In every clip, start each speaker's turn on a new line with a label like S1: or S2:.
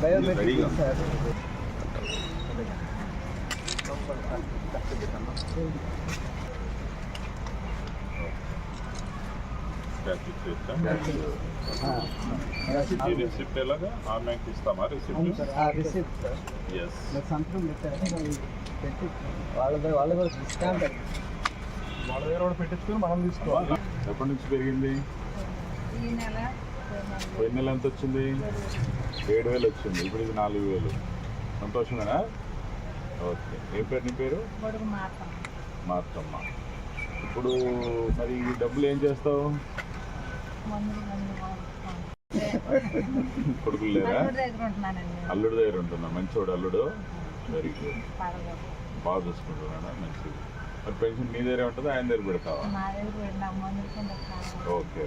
S1: Biometric sir
S2: receipt ఎలాగా ఆన్లైన్కి ఇస్తామా
S1: receipt sir receipt
S2: sir
S1: yes సంతకం పెట్టి వాళ్ళ దగ్గర వాళ్ళ కూడా
S3: వాళ్ళ దగ్గర కూడా పెట్టించుకొని మనం తీసుకోవాలి
S2: ఎప్పటి నుంచి పెరిగింది
S4: ఈ నెల
S2: పోయిన నెల ఎంత వచ్చింది? ఏడు వేలు వచ్చింది. ఇప్పుడు ఇది నాలుగు వేలు. సంతోషమేనా ఓకే. ఏం పేరు? నీ పేరు? మార్తమ్మ ఇప్పుడు మరి ఈ డబ్బులు ఏం చేస్తావు? కొడుకులు లేరా? అల్లుడు దగ్గర ఉంటున్నా మంచోడు అల్లుడు. వెరీ గుడ్ బాగా చూసుకుంటున్నాడా? మంచిది. మరి పెన్షన్ నీ దగ్గరే ఉంటుందా? ఆయన దగ్గర పెడతావా?
S4: కావాలి.
S2: ఓకే.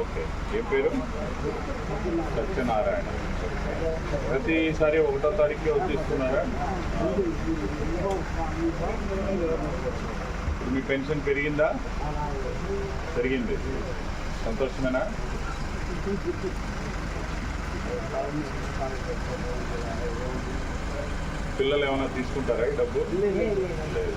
S2: ఓకే. ఏం పేరు? సత్యనారాయణ. ప్రతిసారి ఒకటో తారీఖుకే వచ్చేస్తున్నారా? ఇప్పుడు మీ పెన్షన్ పెరిగిందా? పెరిగింది. సంతోషమేనా? పిల్లలు ఏమైనా తీసుకుంటారా ఈ డబ్బు? లేదు.